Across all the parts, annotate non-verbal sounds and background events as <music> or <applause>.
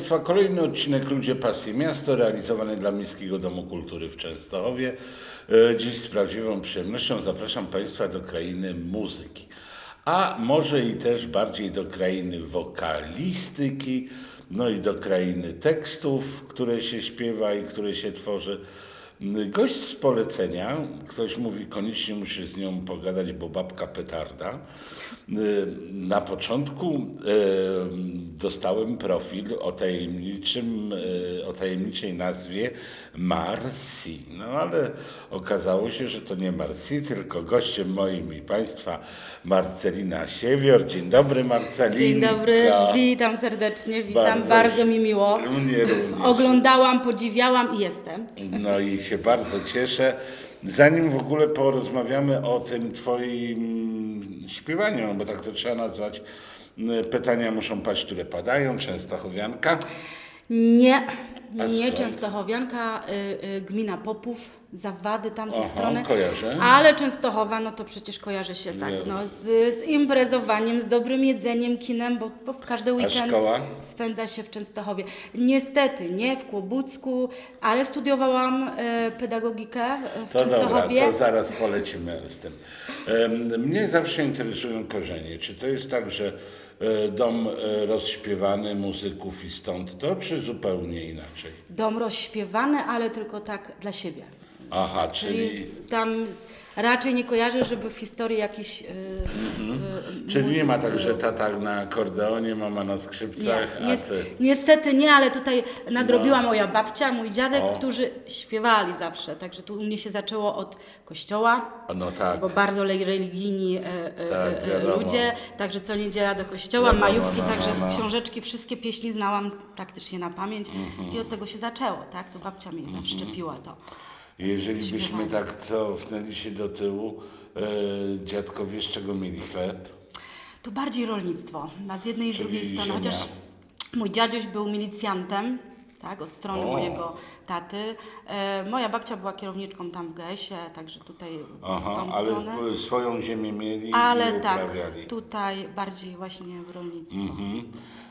Państwa, kolejny odcinek Ludzie Pasje Miasto, realizowany dla Miejskiego Domu Kultury w Częstochowie. E, Dziś z prawdziwą przyjemnością zapraszam Państwa do krainy muzyki, a może i też bardziej do krainy wokalistyki, no i do krainy tekstów, które się śpiewa i które się tworzy. Gość z polecenia, ktoś mówi, koniecznie muszę z nią pogadać, bo babka petarda. Y, Na początku y, dostałem profil o, tajemniczym, y, o tajemniczej nazwie Marsi. No ale okazało się, że to nie Marsi, tylko gościem moim i Państwa Marcelina Siewior. Dzień dobry Marcelinka. Dzień dobry, witam serdecznie, witam, Bardzo bardzo, mi miło. Mnie również. Oglądałam, podziwiałam i jestem. No i się bardzo cieszę. Zanim w ogóle porozmawiamy o tym Twoim śpiewaniu, bo tak to trzeba nazwać, y, pytania muszą paść, które padają, Częstochowianka. Nie, nie? Częstochowianka, y, y, gmina Popów, Zawady, tamtej Aha, strony. kojarzę. Ale Częstochowa, no to przecież kojarzy się tak, Wiem. no, z, z imprezowaniem, z dobrym jedzeniem, kinem, bo, bo w każdy weekend szkoła? spędza się w Częstochowie. Niestety nie w Kłobucku, ale studiowałam e, pedagogikę e, w To dobra, Częstochowie. to zaraz polecimy z tym. Em, Mnie zawsze interesują korzenie. Czy to jest tak, że e, dom e, rozśpiewany muzyków i stąd to, czy zupełnie inaczej? Dom rozśpiewany, ale tylko tak dla siebie. Aha, Czyli z, tam z, raczej nie kojarzę, żeby w historii jakiś. Yy, czyli nie ma tak, że tata na akordeonie, mama na skrzypcach, a Nies- ty... Niestety nie, ale tutaj nadrobiła moja babcia, mój dziadek, O. którzy śpiewali zawsze. Także tu u mnie się zaczęło od kościoła. No tak. Bo bardzo le- religijni e, e, Tak, e, wiadomo. ludzie, także co niedziela do kościoła, Wiadomo, majówki, no, także no, no. z książeczki wszystkie pieśni znałam praktycznie na pamięć Mhm. i od tego się zaczęło, tak? To babcia mnie zaszczepiła to. Jeżeli byśmy tak cofnęli się do tyłu, e, dziadkowie z czego mieli chleb? To bardziej rolnictwo, na z jednej i z Czyli drugiej strony, ziemia. chociaż mój dziaduś był milicjantem, tak, od strony O. mojego taty. E, moja babcia była kierowniczką tam w GS-ie, także tutaj Aha, w tą ale stronę. e, swoją ziemię mieli Ale i tak, uprawiali. tutaj bardziej właśnie w rolnictwo. Mhm.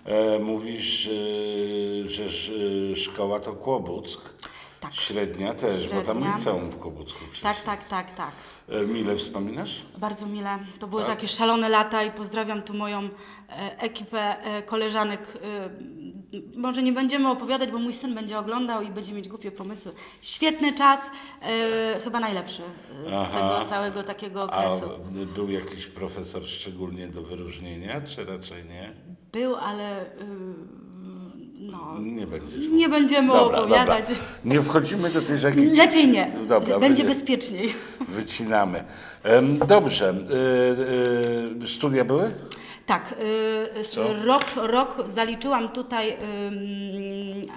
E, mówisz, e, że sz- e, szkoła to Kłobuck. Tak. Średnia też, bo tam Średnia. liceum w Kłobucku przecież. Tak, tak, tak, tak. E, mile wspominasz? Bardzo mile. To były Tak? takie szalone lata i pozdrawiam tu moją e, ekipę e, koleżanek. E, może nie będziemy opowiadać, bo mój syn będzie oglądał i będzie mieć głupie pomysły. Świetny czas, e, chyba najlepszy e, z Aha. tego całego takiego A okresu. e, był jakiś profesor szczególnie do wyróżnienia, czy raczej nie? Był, ale e, no, Nie będziesz. nie będziemy Dobra, opowiadać. dobra. Nie wchodzimy do tej rzeki. Lepiej nie. Dobra, Będzie wy- bezpieczniej. Wycinamy. Dobrze. E, e, Studia były? Tak, y, Co? rok, rok zaliczyłam tutaj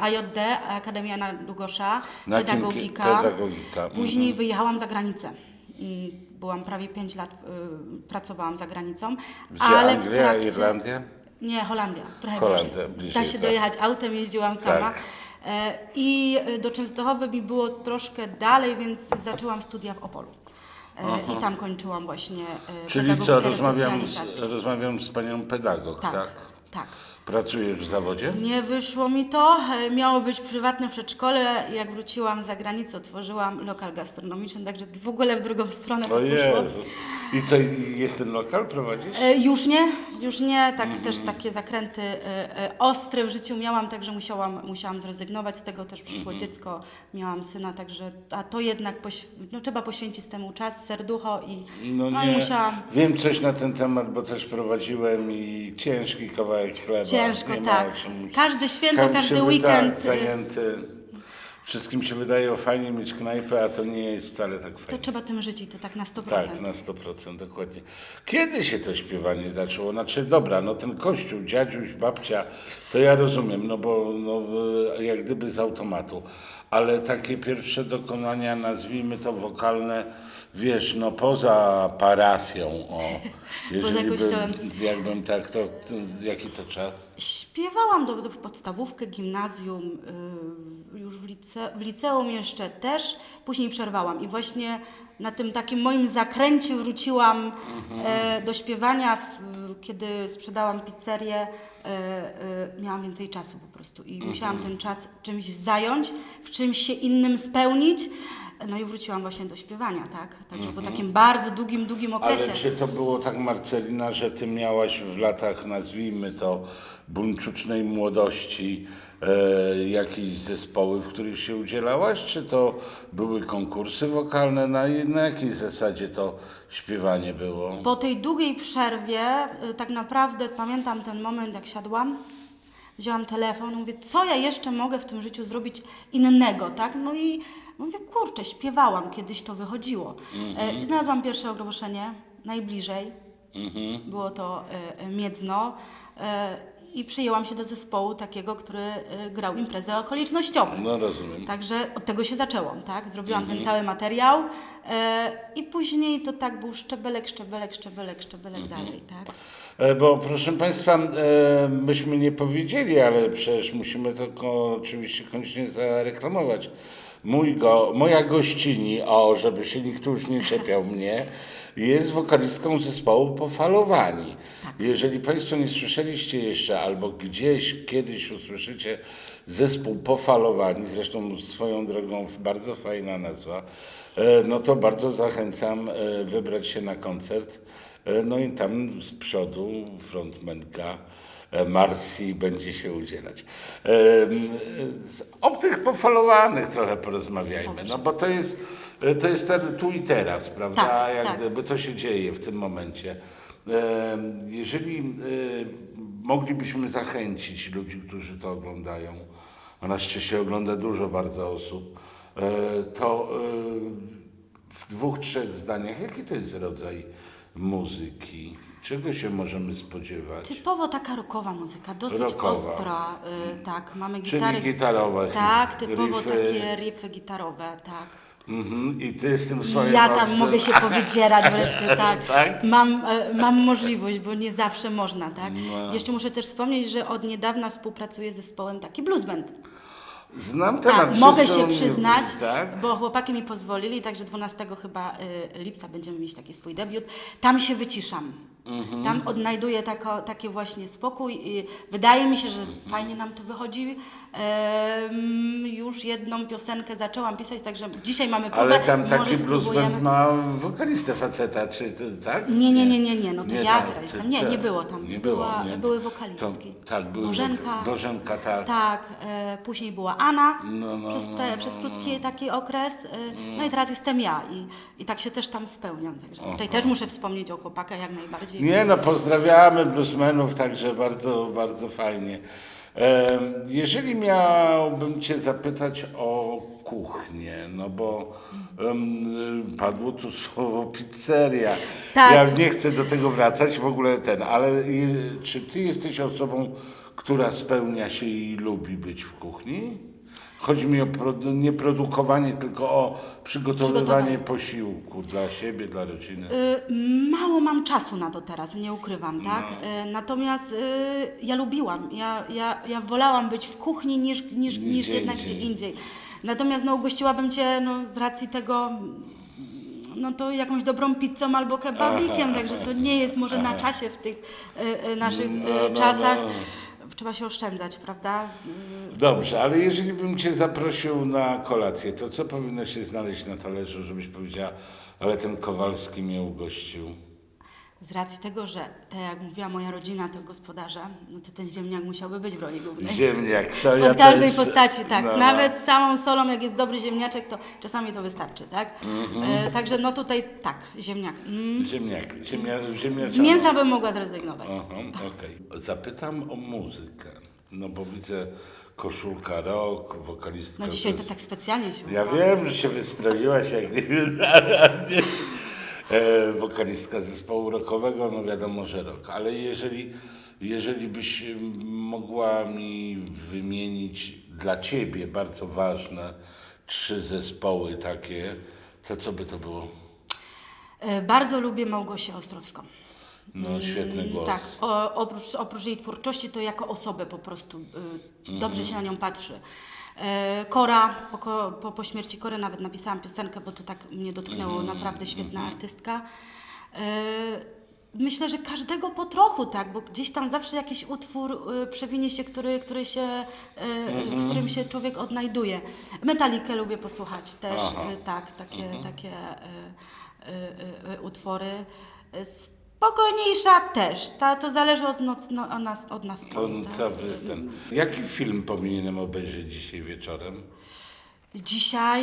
AJD, Akademia na Długosza, Na pedagogika. pedagogika, Później wyjechałam za granicę. Ym, Byłam prawie 5 lat, y, pracowałam za granicą. Gdzie ale w Anglia, trakcie- Irlandia? Nie, Holandia, trochę Holandia, bliżej. Da się tak. dojechać autem, jeździłam sama. Tak. E, I y, do Częstochowy mi było troszkę dalej, więc zaczęłam studia w Opolu. E, I tam kończyłam właśnie e, Czyli co, rozmawiam z, rozmawiam z panią pedagog, tak? Tak, tak. Pracujesz w zawodzie? Nie wyszło mi to. E, Miało być prywatne przedszkole. Jak wróciłam za granicę, otworzyłam lokal gastronomiczny, także w ogóle w drugą stronę to O. Jezus. I co, i jest ten lokal, prowadzisz? E, Już nie, już nie, tak Mhm. też takie zakręty e, ostre w życiu miałam, także musiałam, musiałam zrezygnować, z tego też przyszło Mhm. dziecko, miałam syna, także a to jednak no, trzeba poświęcić temu czas, serducho i, No no i nie, musiałam. wiem coś na ten temat, bo też prowadziłem i ciężki kawałek chleba. Ciężko, nie tak. Każde święto, Każdy każdy weekend, y- zajęty. Wszystkim się wydaje o fajnie mieć knajpę, a to nie jest wcale tak To fajnie. trzeba tym żyć i to tak na 100%. Tak, na 100% dokładnie. Kiedy się to śpiewanie zaczęło? Znaczy, dobra, no ten kościół, dziadziuś, babcia, to ja rozumiem, no bo no, e, jak gdyby z automatu. Ale takie pierwsze dokonania, nazwijmy to wokalne, wiesz, no poza parafią, o. <laughs> Jeżeli kościołem. bym, jakbym tak, to, to jaki to czas? Śpiewałam do, do podstawówkę, gimnazjum, y, już w, li- lice, w liceum jeszcze też, później przerwałam i właśnie na tym takim moim zakręcie wróciłam e, do śpiewania, w, kiedy sprzedałam pizzerię, e, miałam więcej czasu po prostu i musiałam ten czas czymś zająć, w czymś się innym spełnić. No i wróciłam właśnie do śpiewania, tak? Także po takim bardzo długim, długim okresie. Ale czy to było tak, Marcelina, że ty miałaś w latach, nazwijmy to, buńczucznej młodości e, jakieś zespoły, w których się udzielałaś? Czy to były konkursy wokalne? Na, na jakiej zasadzie to śpiewanie było? Po tej długiej przerwie, y, tak naprawdę pamiętam ten moment, jak siadłam, wzięłam telefon, mówię, co ja jeszcze mogę w tym życiu zrobić innego, tak? No i mówię, kurczę, śpiewałam, kiedyś to wychodziło. E, i znalazłam pierwsze ogłoszenie, najbliżej, było to e, e, Miedzno. I przyjęłam się do zespołu takiego, który grał imprezę okolicznościową. No rozumiem. Także od tego się zaczęłam, tak? Zrobiłam ten cały materiał i później to tak był szczebelek, szczebelek, szczebelek, szczebelek dalej, tak? Bo proszę Państwa, myśmy nie powiedzieli, ale przecież musimy to oczywiście koniecznie zareklamować. Mój go, moja gościni, o, żeby się nikt już nie czepiał mnie, jest wokalistką zespołu Pofalowani. Jeżeli Państwo nie słyszeliście jeszcze, albo gdzieś kiedyś usłyszycie zespół Pofalowani, zresztą swoją drogą bardzo fajna nazwa, e, no to bardzo zachęcam e, wybrać się na koncert. E, No i tam z przodu frontmenka e, Marsi będzie się udzielać. E, O tych pofalowanych trochę porozmawiajmy, no bo to jest, e, to jest ten tu i teraz, prawda? Tak, Jak tak. gdyby to się dzieje w tym momencie. Jeżeli moglibyśmy zachęcić ludzi, którzy to oglądają, a na szczęście ogląda dużo bardzo osób, to w dwóch, trzech zdaniach, jaki to jest rodzaj muzyki? Czego się możemy spodziewać? Typowo taka rockowa muzyka, dosyć Rockowa. ostra, y, tak, mamy Czyli gitary. gitarowe Tak, typowo riffy. takie riffy gitarowe, tak. Mhm. I ty z tym swoim ja tam mogę się powydzierać wreszcie, <laughs> tak. Tak? Mam, e, mam możliwość, bo nie zawsze można, tak. No. Jeszcze muszę też wspomnieć, że od niedawna współpracuję z zespołem taki blues band. Znam temat. Tak, mogę się o nim przyznać, Tak? bo chłopaki mi pozwolili, także 12 chyba y, lipca będziemy mieć taki swój debiut. Tam się wyciszam. Mhm. Tam odnajduję tako, taki właśnie spokój i wydaje mi się, że fajnie nam to wychodzi. Em, już jedną piosenkę zaczęłam pisać, także dzisiaj mamy próbę. Ale tam może taki blues spróbujemy. band ma wokalistę faceta, czy ty, tak? Nie, nie, nie, nie, nie, no to ja tak, teraz ty- jestem. Nie, nie było tam. Nie było, Była, nie. Były wokalistki. To, tak, były Bożenka. Bożenka, tak. Tak, e, później była Anna No, no, przez, no, te, no, przez no. krótki taki okres. E, no i teraz jestem ja i, i tak się też tam spełniam. Także tutaj też muszę wspomnieć o chłopakach jak najbardziej. Nie no, pozdrawiamy bluesmenów, także bardzo, bardzo fajnie. Jeżeli miałbym Cię zapytać o kuchnię, no bo em, padło tu <laughs> słowo pizzeria. Tak. Ja nie chcę do tego wracać w ogóle ten, ale czy Ty jesteś osobą, która spełnia się i lubi być w kuchni? Chodzi mi o produ- nie produkowanie, tylko o przygotowywanie posiłku dla siebie, dla rodziny. Y, Mało mam czasu na to teraz, nie ukrywam, tak? No. Y, Natomiast y, ja lubiłam, ja, ja, ja wolałam być w kuchni niż, niż, Niż niż gdzie jednak indziej. gdzie indziej. Natomiast no, ugościłabym Cię no, z racji tego, no to jakąś dobrą pizzą albo kebabikiem, także to nie jest może na czasie w tych y, y, naszych y, No, no, czasach. no. Trzeba się oszczędzać, prawda? Dobrze, ale jeżeli bym Cię zaprosił na kolację, to co powinno się znaleźć na talerzu, żebyś powiedziała, ale ten Kowalski mnie ugościł? Z racji tego, że tak jak mówiła moja rodzina to gospodarze, no to ten ziemniak musiałby być w roli głównej. Ziemniak, to ja Pod każdej też- postaci, tak. no, Nawet z samą solą, jak jest dobry ziemniaczek, to czasami to wystarczy, tak? Mhm. E, także no tutaj tak, ziemniak. Mm. Ziemniak, ziemnia, ziemniaczana. Z mięsa bym mogła zrezygnować. Aha, okej. Zapytam o muzykę, no bo widzę koszulka rock, wokalistka... No dzisiaj to tak specjalnie się Ja wiem, że się wystroiłaś jak nie wiem, nie. E, wokalistka zespołu rockowego, no wiadomo, że rock, ale jeżeli, jeżeli byś mm, mogła mi wymienić dla Ciebie bardzo ważne trzy zespoły takie, to co by to było? E, Bardzo lubię Małgosię Ostrowską. No świetny głos. Tak, o, oprócz, oprócz jej twórczości, to jako osobę po prostu y, dobrze Mhm. się na nią patrzy. E, Kora, po, po, po śmierci Kory nawet napisałam piosenkę, bo to tak mnie dotknęło, Mhm, naprawdę świetna artystka. E, Myślę, że każdego po trochu, tak, bo gdzieś tam zawsze jakiś utwór y, przewinie się, który, który się, w którym się człowiek odnajduje. Metalikę lubię posłuchać też, Aha. tak, takie, takie utwory. Y, Spokojniejsza też, ta, to zależy od, noc, no, od nas, od nas On co jest ten. Jaki film powinienem obejrzeć dzisiaj wieczorem? Dzisiaj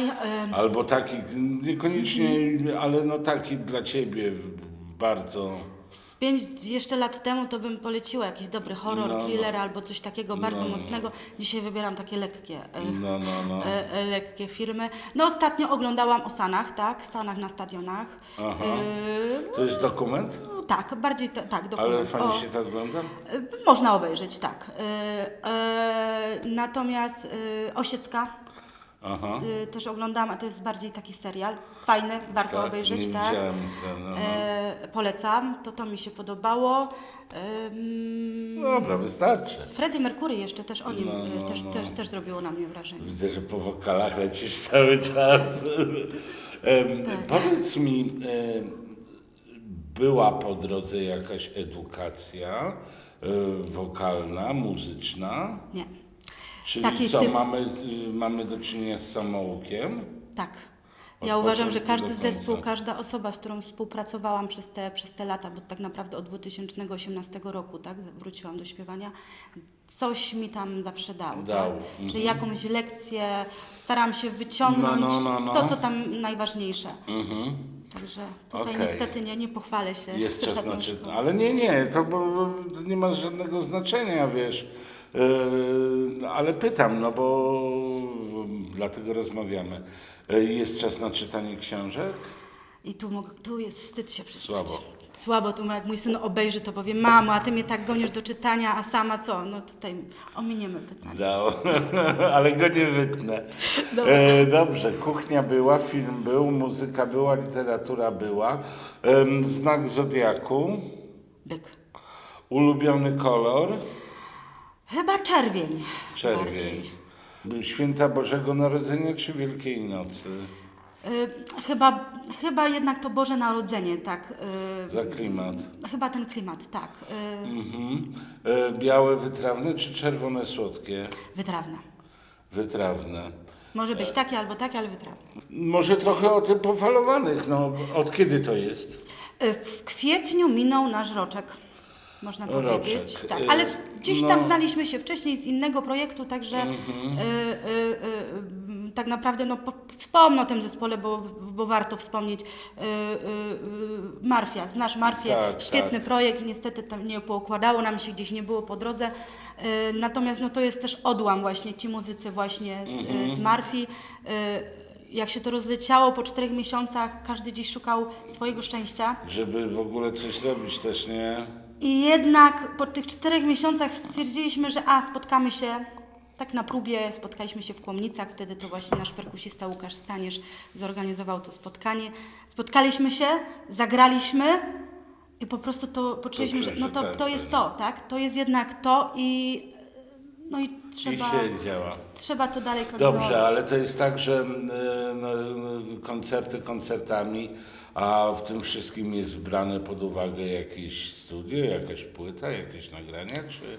Albo taki, niekoniecznie, ale no taki dla ciebie bardzo. Z pięć jeszcze lat temu to bym poleciła jakiś dobry horror, No, no. thriller albo coś takiego bardzo No, no, mocnego. Dzisiaj wybieram takie lekkie. y, No, no, no. e, e, lekkie firmy. No ostatnio oglądałam o Sanach, tak? Sanach na stadionach. Aha. E, To jest dokument? no, tak, bardziej ta, tak, dokument. Ale fajnie o, się to ogląda? e, Można obejrzeć, tak. E, e, natomiast e, Osiecka Aha. e, też oglądam, a to jest bardziej taki serial. Fajny, warto Tak, obejrzeć, nie tak. widziałem tego, no, no. E, polecam, to to mi się podobało. E, mm, Dobra, wystarczy. Freddie Mercury jeszcze też o nim No, e, no, też, no. Też, też zrobiło na mnie wrażenie. Widzę, że po wokalach lecisz <laughs> cały czas. Em, Tak. Powiedz mi, em, była po drodze jakaś edukacja e, wokalna, muzyczna? Nie. Czyli Taki co, typ- mamy, y, mamy do czynienia z samoukiem? Tak. Od Ja uważam, że początku każdy do końca. zespół, każda osoba, z którą współpracowałam przez te, przez te lata, bo tak naprawdę od 2018 roku tak, wróciłam do śpiewania, coś mi tam zawsze dał. Dał, Tak? Czyli jakąś lekcję, staram się wyciągnąć No, no, no, no. to, co tam najważniejsze. Także tutaj Okej. niestety nie, nie pochwalę się. Jest czas <laughs> na czytanie. Ale nie, nie, to, bo, bo to nie ma żadnego znaczenia, wiesz. Yy, ale pytam, no bo dlatego rozmawiamy. Yy, Jest czas na czytanie książek? I tu, mogę, tu jest wstyd się przyznać. Słabo. Słabo, tu jak mój syn obejrzy, to powie, mamo, a ty mnie tak gonisz do czytania, a sama co? No tutaj ominiemy pytanie. Dał, <laughs> ale go nie wytnę. Dobra. E, dobrze, kuchnia była, film był, muzyka była, literatura była. Em, znak Zodiaku, Byk. ulubiony kolor, Chyba czerwień. czerwień. bardziej. Święta Bożego Narodzenia czy Wielkiej Nocy? Y, chyba, chyba jednak to Boże Narodzenie, tak. y, Za klimat. chyba ten klimat, tak. y, Mhm. E, białe wytrawne czy czerwone słodkie? wytrawne. Wytrawne. Może być takie albo takie, ale wytrawne. Może trochę o tym pofalowanych. No, od kiedy to jest? Y, w kwietniu minął nasz roczek. Można Roczek. powiedzieć. Tak, ale w, gdzieś no. tam znaliśmy się wcześniej z innego projektu, także Mhm. y, y, y, y, tak naprawdę no, po, wspomnę o tym zespole, bo, bo warto wspomnieć. Y, y, y, Marfia, znasz Marfię, Tak, świetny tak. projekt, niestety tam nie poukładało nam się, gdzieś nie było po drodze. Natomiast no, to jest też odłam właśnie, ci muzycy właśnie z, Mhm. z Marfi. Y, jak się to rozleciało po czterech miesiącach, każdy gdzieś szukał swojego szczęścia. Żeby w ogóle coś robić też, nie? I jednak po tych czterech miesiącach stwierdziliśmy, że a, spotkamy się tak na próbie, spotkaliśmy się w Kłomnicach, wtedy to właśnie nasz perkusista Łukasz Staniesz zorganizował to spotkanie. Spotkaliśmy się, zagraliśmy i po prostu to poczuliśmy, że no to, to jest to, tak? To jest jednak to i no i trzeba, I się działa. trzeba to dalej kontynuować. Dobrze, ale to jest tak, że mm, e, no, koncerty koncertami, a w tym wszystkim jest brane pod uwagę jakieś studio, jakaś płyta, jakieś nagrania, czy,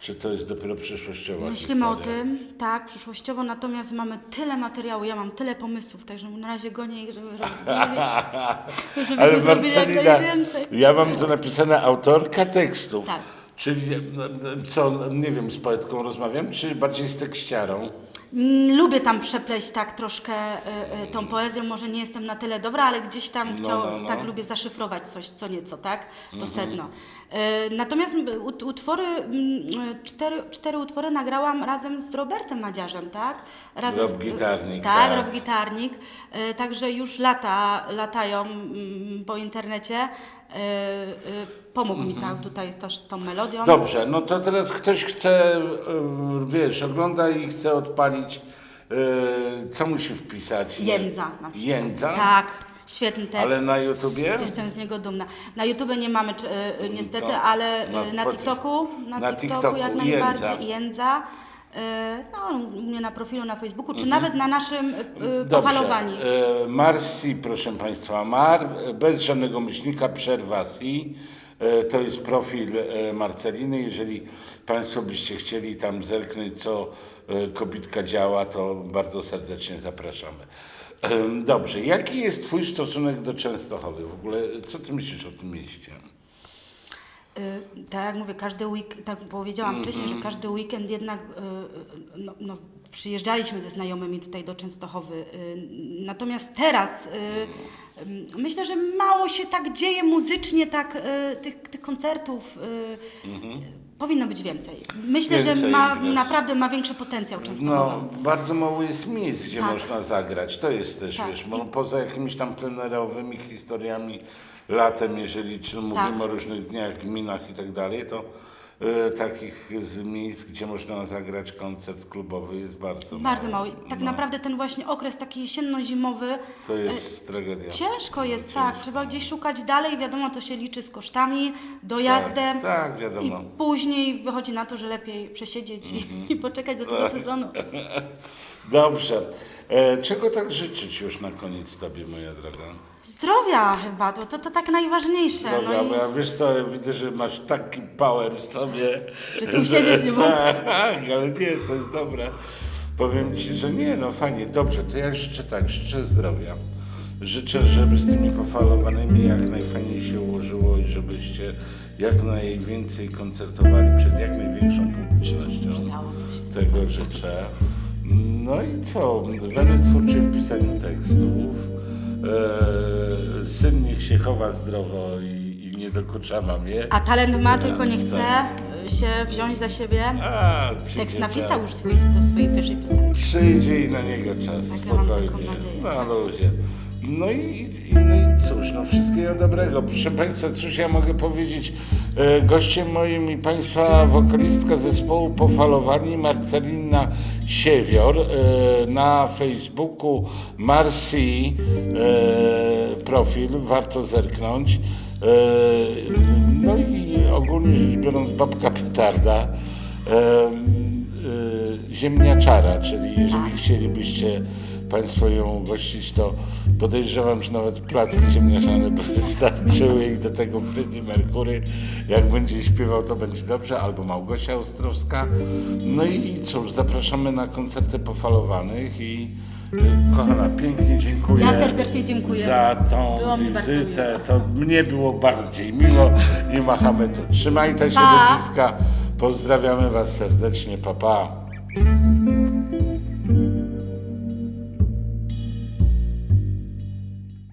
czy to jest dopiero przyszłościowa Myślimy o historia? tym, tak, przyszłościowo, natomiast mamy tyle materiału, ja mam tyle pomysłów, także na razie gonię ich, żeby, <laughs> Ale zrobili jak Marcelina, ja mam tu napisane autorka tekstów. Tak. Czyli no, co, nie wiem, z poetką rozmawiam, czy bardziej z tekściarą? Mm, Lubię tam przepleść tak troszkę y, y, tą poezją, może nie jestem na tyle dobra, ale gdzieś tam No, chciał, no, no. tak lubię zaszyfrować coś, co nieco, tak? To Mhm. sedno. Y, Natomiast utwory, y, cztery, cztery utwory nagrałam razem z Robertem Madziarzem, tak? Razem Rob z, Gitarnik, Tak, tak. Rob Gitarnik. Y, Także już lata latają po internecie. Pomógł mi tak tutaj też z tą melodią. Dobrze, no to teraz ktoś chce, wiesz, ogląda i chce odpalić, co musi wpisać? Jędza na przykład. Jędza? Tak, świetny tekst. Ale na YouTubie? Jestem z niego dumna. Na YouTube nie mamy czy, y, niestety, To ale na y, na Spotify- TikToku, na, na TikToku, TikToku jak Jędza. najbardziej Jędza. e, no, u mnie na profilu na Facebooku, czy nawet na naszym Mhm. Dobrze. pofalowani. E, Marsi, proszę Państwa, Mar, e, bez żadnego myślnika, przerwasi. E, To jest profil e, Marceliny. Jeżeli Państwo byście chcieli tam zerknąć, co e, kobitka działa, to bardzo serdecznie zapraszamy. Dobrze, jaki jest Twój stosunek do Częstochowy? W ogóle, co Ty myślisz o tym mieście? Y, Tak jak mówię, każdy week, tak powiedziałam Mhm. wcześniej, że każdy weekend jednak y, no, no, przyjeżdżaliśmy ze znajomymi tutaj do Częstochowy. Y, Natomiast teraz y, y, myślę, że mało się tak dzieje muzycznie, tak tych, tych koncertów y, powinno być więcej. Myślę, że Mhm. Więcej ma, imprez. naprawdę ma większy potencjał Częstochowa. No, bardzo mało jest miejsc, gdzie Tak. można zagrać. To jest też, Tak. wiesz, bo poza jakimiś tam plenerowymi historiami latem, jeżeli czy mówimy Tak. o różnych dniach, gminach i tak dalej, to takich z miejsc, gdzie można zagrać koncert klubowy jest bardzo, Bardzo mało. mało. Tak No, naprawdę ten właśnie okres taki jesienno-zimowy To jest tragedia. Ciężko jest, tak. Trzeba gdzieś szukać dalej. Wiadomo, to się liczy z kosztami, dojazdem. Tak, tak, wiadomo. I później wychodzi na to, że lepiej przesiedzieć i, Mhm. i poczekać do Tak. tego sezonu. <laughs> Dobrze. E, czego tak życzyć już na koniec Tobie, moja droga? Zdrowia chyba, to, to, to tak najważniejsze. Dobra, no bo i ja wiesz co, widzę, że masz taki power w sobie. Że tu siedzieć nie mogę. <laughs> Tak, ale nie, to jest dobre. Powiem Ci, że nie, no fajnie, dobrze, to ja życzę tak, życzę zdrowia. Życzę, żeby z tymi pofalowanymi jak najfajniej się ułożyło i żebyście jak najwięcej koncertowali przed jak największą publicznością. Tego życzę. No i co? Weny twórczy w pisaniu tekstów. E, syn niech się chowa zdrowo i, i nie dokucza mamie. A talent ma, tylko nie Tak. chce y, się wziąć za siebie. A, przyjdzie Tekst czas. napisał już swój, do swojej pierwszej piosenki. Przyjdzie i na niego czas, Tak, ja mam spokojnie. taką nadzieję. Na luzie. No i, i, no i cóż, no wszystkiego dobrego. Proszę Państwa, cóż ja mogę powiedzieć? E, gościem moim i Państwa wokalistka zespołu Pofalowani Marcelina Siewior. E, na Facebooku Marsi e, profil, warto zerknąć. E, no i ogólnie rzecz biorąc babka petarda. Ziemniaczara, czyli jeżeli chcielibyście Państwo ją gościć, to podejrzewam, że nawet placki ziemniaczane by <laughs> wystarczyły i do tego Freddie Mercury, jak będzie śpiewał, to będzie dobrze, albo Małgosia Ostrowska. No i cóż, zapraszamy na koncerty pofalowanych i kochana, pięknie dziękuję. Ja serdecznie dziękuję. Za tą Było wizytę. To mnie było bardziej miło i machamy tu. Trzymajcie się bliska. Pozdrawiamy Was serdecznie. Pa, pa. Thank you.